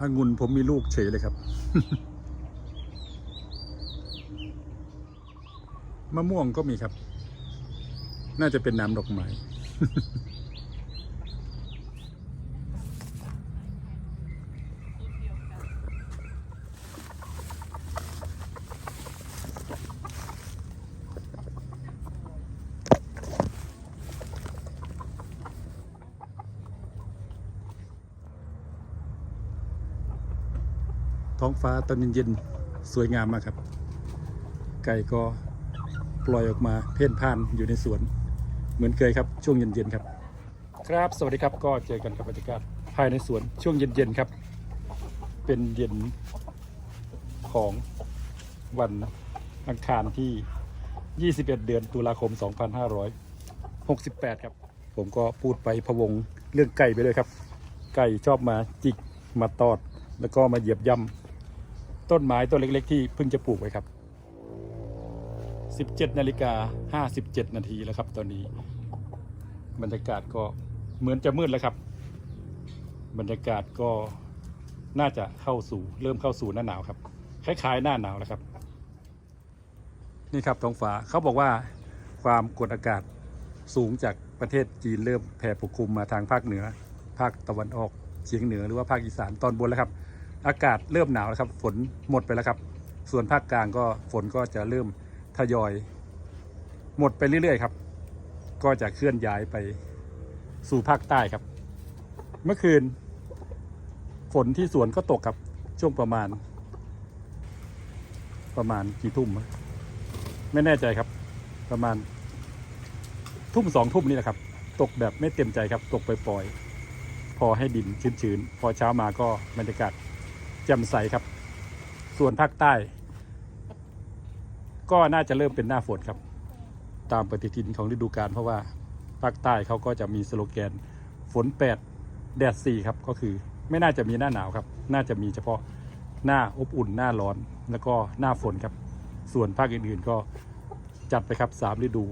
องุ่นผมมีลูกเฉยเลยครับ มะม่วงก็มีครับ น่าจะเป็นน้ำดอกไม้ ฟ้าตอนเย็นๆสวยงามมากครับ ไก่ก็ปล่อยออกมาเพ่นพ่านอยู่ในสวน เหมือนเคยครับช่วงเย็นๆครับ ครับสวัสดีครับก็เจอกันกับบรรยากาศภายในสวนช่วงเย็นๆครับ เป็นเย็นของวันอังคารที่ 21 เดือนตุลาคม 2568 ครับ ผมก็พูดไปพะวงเรื่องไก่ไปเลยครับ ไก่ชอบมาจิกมาตอด แล้วก็มาเหยียบย่ำ ต้นไม้ต้นเล็ก ๆ ที่เพิ่งจะปลูกไว้ครับ 17นาฬิกา57 นาทีแล้วครับ ตอนนี้ บรรยากาศก็เหมือนจะมืดแล้วครับ บรรยากาศก็น่าจะเข้าสู่เริ่มเข้าสู่หน้าหนาวครับ คล้ายๆ หน้าหนาวแล้วครับ นี่ครับท้องฟ้าเขาบอกว่าความกดอากาศสูงจากประเทศจีนเริ่มแผ่ปกคลุมมาทางภาคเหนือ ภาคตะวันออกเฉียงเหนือหรือว่าภาคอีสานตอนบนแล้วครับ อากาศเริ่มหนาวแล้วครับ ฝนหมดไปแล้วครับ ส่วนภาคกลางก็ฝนก็จะเริ่มทยอย หมดไปเรื่อยๆครับ ก็จะเคลื่อนย้ายไปสู่ภาคใต้ครับ เมื่อคืน ฝนที่สวนก็ตกครับช่วงประมาณ ประมาณกี่ทุ่มไม่แน่ใจครับ ประมาณทุ่มสองทุ่มนี่แหละครับ ตกแบบไม่เต็มใจครับ ตกไปปล่อยๆพอให้ดินชื้นๆ พอเช้ามาก็บรรยากาศ จ่มใสครับ ส่วนภาคใต้ ก็น่าจะเริ่มเป็นหน้าฝนครับ ตามปฏิทินของฤดูกาลเพราะว่าภาคใต้เขาก็จะมีสโลแกนฝนแปดแดดสี่ครับก็คือไม่น่าจะมีหน้าหนาวครับ น่าจะมีเฉพาะหน้าอบอุ่นหน้าร้อนแล้วก็หน้าฝนครับ ส่วนภาคอื่นๆก็จัดไปครับสามฤดู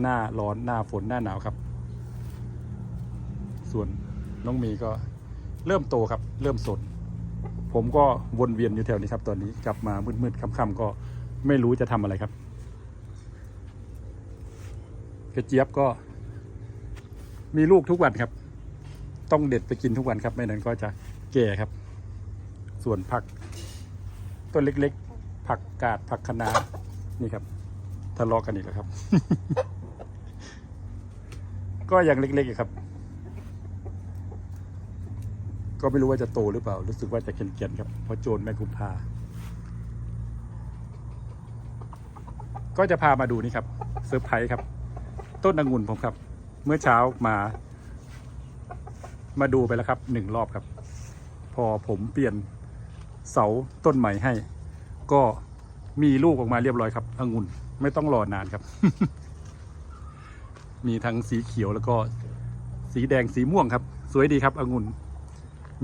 หน้าร้อนหน้าฝนหน้าหนาวครับ ส่วนน้องมีก็เริ่มโตครับ เริ่มสน ผมก็วนเวียนอยู่แถวนี้ครับ ตอนนี้กลับมามืดๆค่ำๆก็ไม่รู้จะทำอะไรครับกระเจี๊ยบก็ มีลูกทุกวันครับ ต้องเด็ดไปกินทุกวันครับ ไม่นั้นก็จะแก่ครับ ส่วนผัก ต้นเล็กๆ ผักกาดผักคะน้านี่ครับทะเลาะกันอีกแล้วครับ ก็ยังเล็กๆอยู่ครับ ก็ไม่รู้ว่าจะโตหรือเปล่า รู้สึกว่าจะเกรียนๆครับ เพราะโจรแม่กุมภาก็จะพามาดูนี่ครับเซอร์ไพรส์ครับ ต้นองุ่นผมครับ เมื่อเช้ามา มาดูไปแล้วครับหนึ่งรอบครับ พอผมเปลี่ยนเสาต้นใหม่ให้ ก็มีลูกออกมาเรียบร้อยครับองุ่นไม่ต้องรอนานครับ มีทั้งสีเขียวแล้วก็สีแดงสีม่วงครับ สวยดีครับองุ่น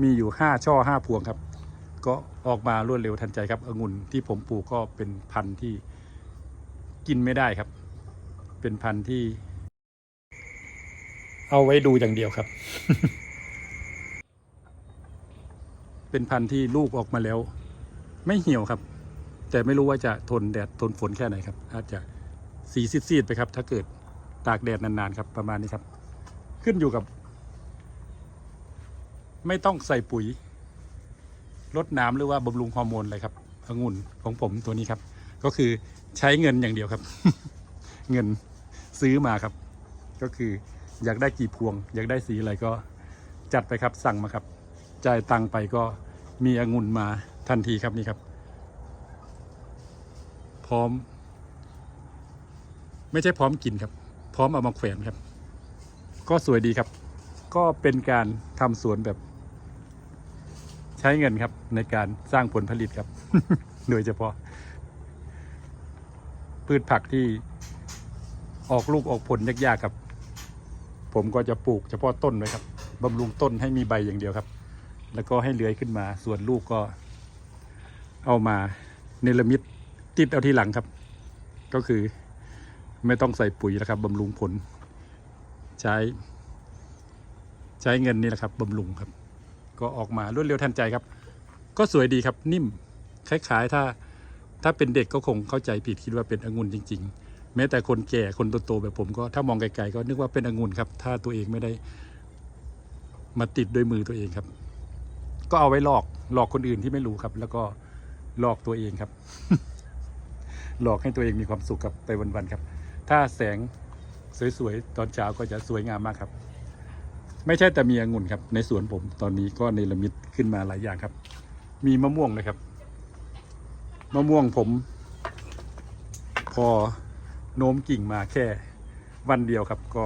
มีอยู่ห้าช่อห้าพวงครับ ก็ออกมารวดเร็วทันใจครับองุ่นที่ผมปลูกก็เป็นพันธุ์ที่กินไม่ได้ครับ เป็นพันธุ์ที่ เอาไว้ดูอย่างเดียวครับ เป็นพันธุ์ที่ลูกออกมาแล้ว ไม่เหี่ยวครับ แต่ไม่รู้ว่าจะทนแดดทนฝนแค่ไหนครับ อาจจะสีซีดๆไปครับ ถ้าเกิดตากแดดนานๆครับประมาณนี้ครับ ขึ้นอยู่กับ ไม่ต้องใส่ปุ๋ยลดน้ำหรือว่าบำรุงฮอร์โมนอะไรครับองุ่นของผมตัวนี้ครับ ก็คือใช้เงินอย่างเดียวครับ เงินซื้อมาครับ ก็คืออยากได้กี่พวง อยากได้สีอะไรก็จัดไปครับสั่งมาครับจ่ายตังไปก็มีองุ่นมาทันทีครับนี่ครับ พร้อม ไม่ใช่พร้อมกินครับ พร้อมเอามาแขวนครับ ก็สวยดีครับ ก็เป็นการทำสวนแบบ ใช้เงินครับในการสร้างผลผลิตครับ โดยเฉพาะ พืชผักที่ออกลูกออกผลยากๆครับ ผมก็จะปลูกเฉพาะต้นไว้ครับบำรุงต้นให้มีใบอย่างเดียวครับ แล้วก็ให้เลื้อยขึ้นมา ส่วนลูกก็ เอามาเนรมิตติดเอาทีหลังครับ ก็คือไม่ต้องใส่ปุ๋ยแล้วครับบำรุงผล ใช้ ใช้เงินนี่แหละครับบำรุงครับ ก็ออกมารวดเร็วทันใจครับ ก็สวยดีครับนิ่มคล้ายๆถ้าถ้าเป็นเด็กก็คงเข้าใจผิดคิดว่าเป็นองุ่นจริง ๆ แม้แต่คนแก่คนโตๆแบบผมก็ถ้ามองไกลๆก็นึกว่าเป็นองุ่นครับ ถ้าตัวเองไม่ได้มาติดด้วยมือตัวเองครับ ก็เอาไว้หลอกหลอกคนอื่นที่ไม่รู้ครับ แล้วก็หลอกตัวเองครับ หลอกให้ตัวเองมีความสุขกับไปวันๆครับ ถ้าแสงสวยๆตอนเช้าก็จะสวยงามมากครับ ไม่ใช่แต่มีองุ่นครับ ในสวนผมตอนนี้ก็เนรมิตขึ้นมาหลายอย่างครับ มีมะม่วงนะครับ มะม่วงผม พอโน้มกิ่งมาแค่วันเดียวครับ ก็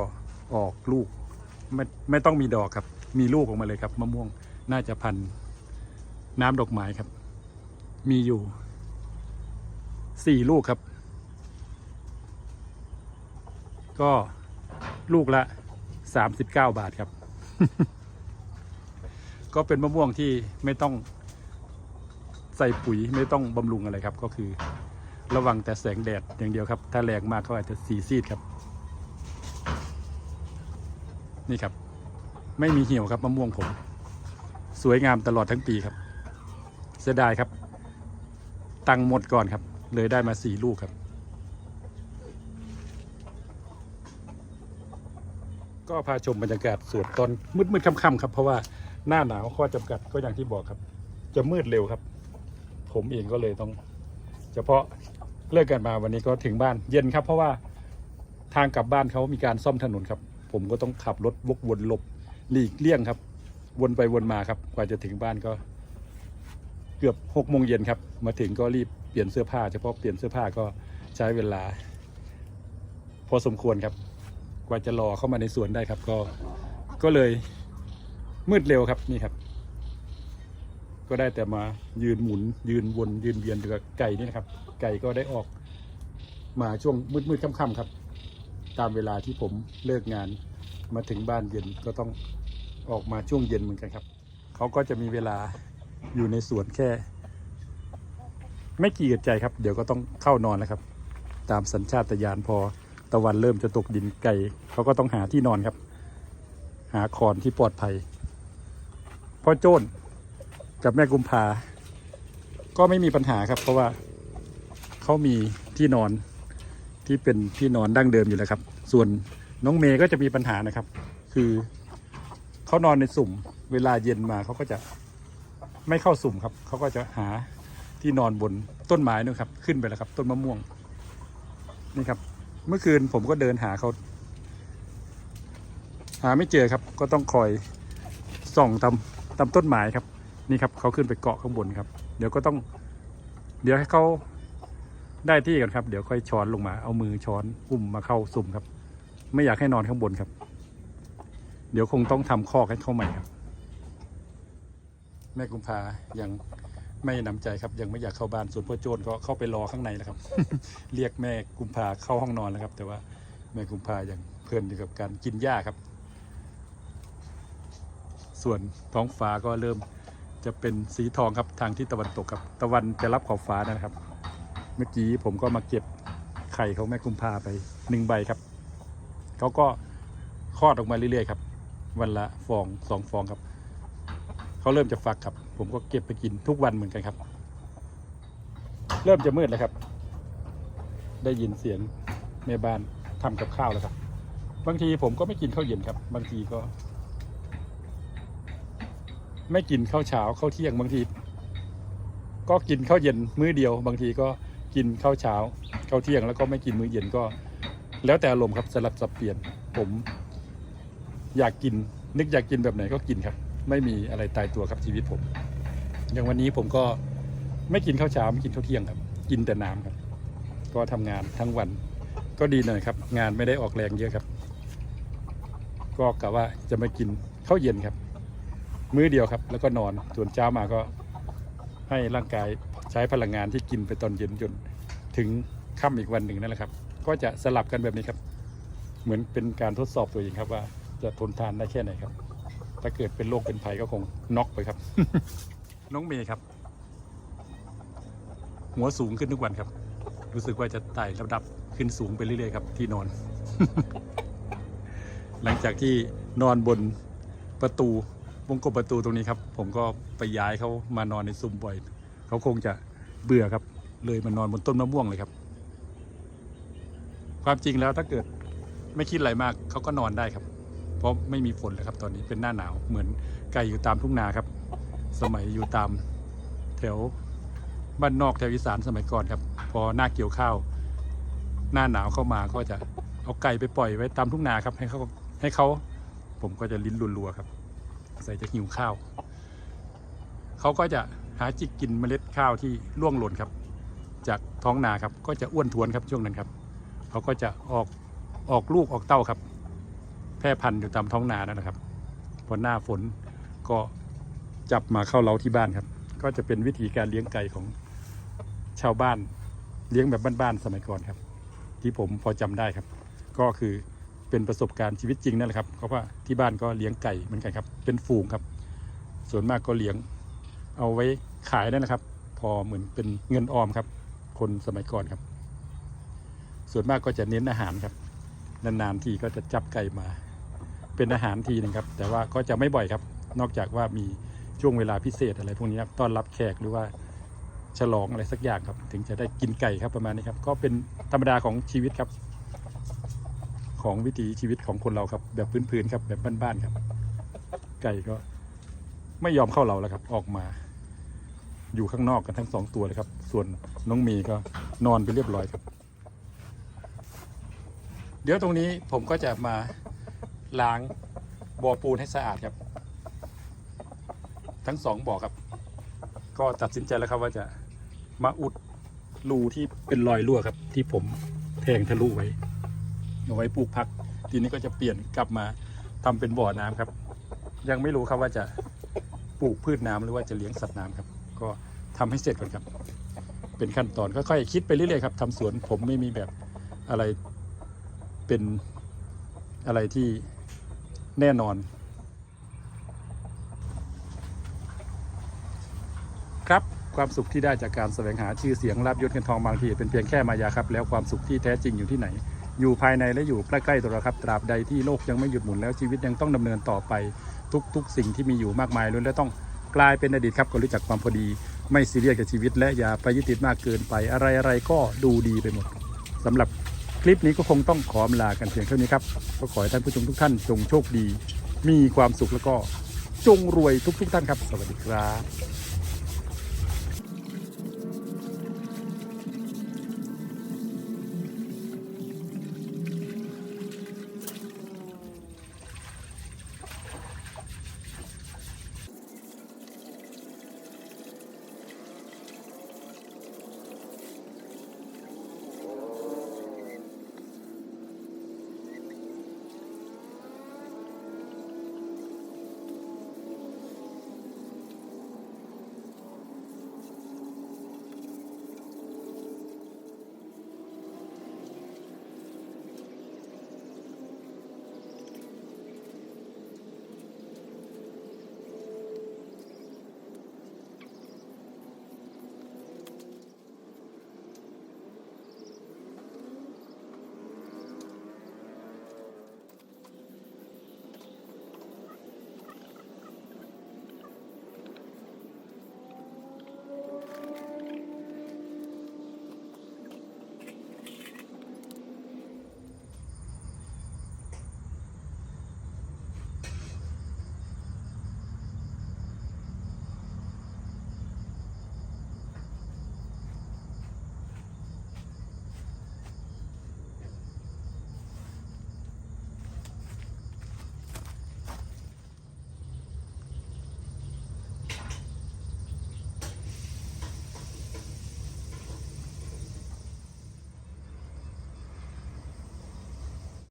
ออกลูก ไม่ไม่ต้องมีดอกครับ มีลูกออกมาเลยครับ มะม่วงน่าจะพันน้ำดอกไม้ครับ มีอยู่สี่ลูกครับ ก็ลูกละสามสิบเก้าบาทครับ ก็เป็นมะม่วงที่ไม่ต้องใส่ปุ๋ยไม่ต้องบำรุงอะไรครับ ก็คือระวังแต่แสงแดดอย่างเดียวครับ ถ้าแรงมากก็อาจจะสีซีดครับ นี่ครับ ไม่มีเหี่ยวครับมะม่วงผม สวยงามตลอดทั้งปีครับ เสียดายครับ ตังหมดก่อนครับ เลยได้มาสี่ลูกครับ ก็พาชมบรรยากาศสวนตอนมืดๆค่ำๆครับ เพราะว่าหน้าหนาวข้อจำกัดก็อย่างที่บอกครับ จะมืดเร็วครับ ผมเองก็เลยต้อง เฉพาะเลิกกันมาวันนี้ก็ถึงบ้านเย็นครับ เพราะว่าทางกลับบ้านเขามีการซ่อมถนนครับ ผมก็ต้องขับรถวกวนหลบหลีกเลี่ยงครับ วนไปวนมาครับกว่าจะถึงบ้านก็ เกือบหกโมงเย็นครับ มาถึงก็รีบเปลี่ยนเสื้อผ้าเฉพาะเปลี่ยนเสื้อผ้าก็ใช้เวลา พอสมควรครับ กว่าจะรอเข้ามาในสวนได้ครับ ก็ก็เลยมืดเร็วครับนี่ครับ ก็ได้แต่มายืนหมุน ยืนวนยืนเวียนอยู่กับไก่นี่นะครับ ไก่ก็ได้ออกมาช่วงมืดๆค่ำๆครับ ตามเวลาที่ผมเลิกงานมาถึงบ้านเย็นก็ต้องออกมาช่วงเย็นเหมือนกันครับเขาก็จะมีเวลาอยู่ในสวนแค่ ไม่กี่อึดใจครับ เดี๋ยวก็ต้องเข้านอนแล้วครับ ตามสัญชาตญาณพอ ตะวันเริ่มจะตกดินไก่เขาก็ต้องหาที่นอนครับ หาคอนที่ปลอดภัยพ่อโจ้นกับแม่กุมภาก็ไม่มีปัญหาครับ เพราะว่าเขามีที่นอนที่เป็นที่นอนดั้งเดิมอยู่แล้วครับ ส่วนน้องเมย์ก็จะมีปัญหานะครับ คือเขานอนในสุ่ม เวลาเย็นมาเขาก็จะไม่เข้าสุ่มครับเขาก็จะหาที่นอนบนต้นไม้นู่นครับ ขึ้นไปแล้วครับ ต้นมะม่วงนี่ครับ เมื่อคืนผมก็เดินหาเขา หาไม่เจอครับ ก็ต้องคอยส่องตามตามต้นไม้ครับ นี่ครับเขาขึ้นไปเกาะข้างบนครับ เดี๋ยวก็ต้อง เดี๋ยวให้เขาได้ที่ก่อนครับ เดี๋ยวค่อยช้อนลงมา เอามือช้อนอุ้มมาเข้าสุ่มครับ ไม่อยากให้นอนข้างบนครับ เดี๋ยวคงต้องทำคอกให้เขาใหม่ครับ แม่กุมภายัง ไม่นำใจครับยังไม่อยากเข้าบ้านส่วนพ่อโจนก็เข้าไปรอข้างในแล้วครับ เรียกแม่กุมภาเข้าห้องนอนแล้วครับ แต่ว่าแม่กุมภายังเพลินอยู่กับการกินหญ้าครับ ส่วนท้องฟ้าก็เริ่มจะเป็นสีทองครับทางทิศตะวันตกครับ ตะวันจะรับขอบฟ้านะครับ เมื่อกี้ผมก็มาเก็บไข่ของแม่กุมภาไปหนึ่งใบครับเขาก็คลอดออกมาเรื่อยๆครับ วันละฟองสองฟองครับเขาเริ่มจะฟักครับ ผมก็เก็บไปกินทุกวันเหมือนกันครับ เริ่มจะมืดแล้วครับ ได้ยินเสียงแม่บ้านทำกับข้าวแล้วครับ บางทีผมก็ไม่กินข้าวเย็นครับ บางทีก็ ไม่กินข้าวเช้าข้าวเที่ยงบางที ก็กินข้าวเย็นมื้อเดียว บางทีก็กินข้าวเช้าข้าวเที่ยงแล้วก็ไม่กินมื้อเย็นก็ แล้วแต่อารมณ์ครับสลับสับเปลี่ยนผม อยากกิน นึกอยากกินแบบไหนก็กินครับ ไม่มีอะไรตายตัวครับชีวิตผม อย่างวันนี้ผมก็ไม่กินข้าวเช้าไม่กินข้าวเที่ยงครับ กินแต่น้ำครับ ก็ทำงานทั้งวันก็ดีหน่อยครับ งานไม่ได้ออกแรงเยอะครับ ก็กะว่าจะมากินข้าวเย็นครับ มื้อเดียวครับ แล้วก็นอนส่วนเช้ามาก็ให้ร่างกายใช้พลังงานที่กินไปตอนเย็นจนถึงค่ำอีกวันหนึ่งนั่นแหละครับ ก็จะสลับกันแบบนี้ครับ เหมือนเป็นการทดสอบตัวเองครับว่าจะทนทานได้แค่ไหนครับ ถ้าเกิดเป็นโรคเป็นภัยก็คงน็อกไปครับ น้องเมย์ครับ หัวสูงขึ้นทุกวันครับ รู้สึกว่าจะไต่ระดับขึ้นสูงไปเรื่อยๆครับ ที่นอน หลังจากที่นอนบนประตูวงกบประตูตรงนี้ครับ ผมก็ไปย้ายเขามานอนในซุ้มบ่อย เขาคงจะเบื่อครับ เลยมานอนบนต้นมะม่วงเลยครับ ความจริงแล้วถ้าเกิดไม่คิดอะไรมากเขาก็นอนได้ครับ เพราะไม่มีฝนเลยครับ ตอนนี้เป็นหน้าหนาวเหมือนไก่อยู่ตามทุ่งนาครับ สมัยอยู่ตามแถวบ้านนอกแถวอีสานสมัยก่อนครับ พอหน้าเกี่ยวข้าว หน้าหนาวเข้ามาก็จะเอาไก่ไปปล่อยไว้ตามทุ่งนาครับ ให้เขาให้เขาผมก็จะลิ้นรัวๆครับ ใส่จะหิวข้าว เขาก็จะหาจิกกินเมล็ดข้าวที่ร่วงหล่นครับ จากท้องนาครับ ก็จะอ้วนทวนครับช่วงนั้นครับ เขาก็จะออกออกลูกออกเต้าครับ แพร่พันธุ์อยู่ตามท้องนานั่นนะครับพอหน้าฝนก็ จับมาเข้าเล้าที่บ้านครับ ก็จะเป็นวิธีการเลี้ยงไก่ของชาวบ้านเลี้ยงแบบบ้านๆสมัยก่อนครับ ที่ผมพอจำได้ครับ ก็คือเป็นประสบการณ์ชีวิตจริงนั่นแหละครับเพราะว่าที่บ้านก็เลี้ยงไก่เหมือนกันครับ เป็นฝูงครับ ส่วนมากก็เลี้ยงเอาไว้ขายนั่นแหละครับ พอเหมือนเป็นเงินออมครับ คนสมัยก่อนครับ ส่วนมากก็จะเน้นอาหารครับนานๆทีก็จะจับไก่มา เป็นอาหารทีหนึงครับ แต่ว่าก็จะไม่บ่อยครับ นอกจากว่ามี ช่วงเวลาพิเศษอะไรพวกนี้ครับต้อนรับแขกหรือว่าฉลองอะไรสักอย่างครับ ถึงจะได้กินไก่ครับประมาณนี้ครับ ก็เป็นธรรมดาของชีวิตครับ ของวิถีชีวิตของคนเราครับ แบบพื้นๆครับ แบบบ้านๆครับ ไก่ก็ไม่ยอมเข้าเราแล้วครับ ออกมา อยู่ข้างนอกกันทั้งสองตัวเลยครับ ส่วนน้องมีก็นอนไปเรียบร้อยครับ เดี๋ยวตรงนี้ผมก็จะมาล้างบ่อปูนให้สะอาดครับ ทั้งสองบ่อครับ ก็ตัดสินใจแล้วครับว่าจะมาอุดรูที่เป็นรอยรั่วครับ ที่ผมแทงทะลุไว้เอาไว้ปลูกผัก ทีนี้ก็จะเปลี่ยนกลับมาทำเป็นบ่อน้ำครับ ยังไม่รู้ครับว่าจะปลูกพืชน้ำหรือว่าจะเลี้ยงสัตว์น้ำครับ ก็ทำให้เสร็จก่อนครับ เป็นขั้นตอนค่อยๆคิดไปเรื่อยๆครับทำสวนผมไม่มีแบบอะไรเป็นอะไรที่แน่นอน ความสุขที่ได้จากการแสวงหาชื่อเสียงลาบยศเงินทองบางทีเป็นเพียงแค่มายาครับ แล้วความสุขที่แท้จริงอยู่ที่ไหน อยู่ภายในและอยู่ใกล้ๆตัวเราครับตราบใดที่โลกยังไม่หยุดหมุนแล้วชีวิตยังต้องดำเนินต่อไป ทุกๆ สิ่งที่มีอยู่มากมายล้วนแล้วต้องกลายเป็นอดีตครับก็รู้จักความพอดี ไม่ซีเรียสกับชีวิต และอย่าไปยึดติดมากเกินไป อะไรๆก็ดูดีไปหมดสำหรับคลิปนี้ก็คงต้องขอลากันเพียงเท่านี้ครับก็ขอให้ท่านผู้ชมทุกท่านจงโชคดี มีความสุขแล้วก็จงรวยทุกๆท่านครับ สวัสดีครับ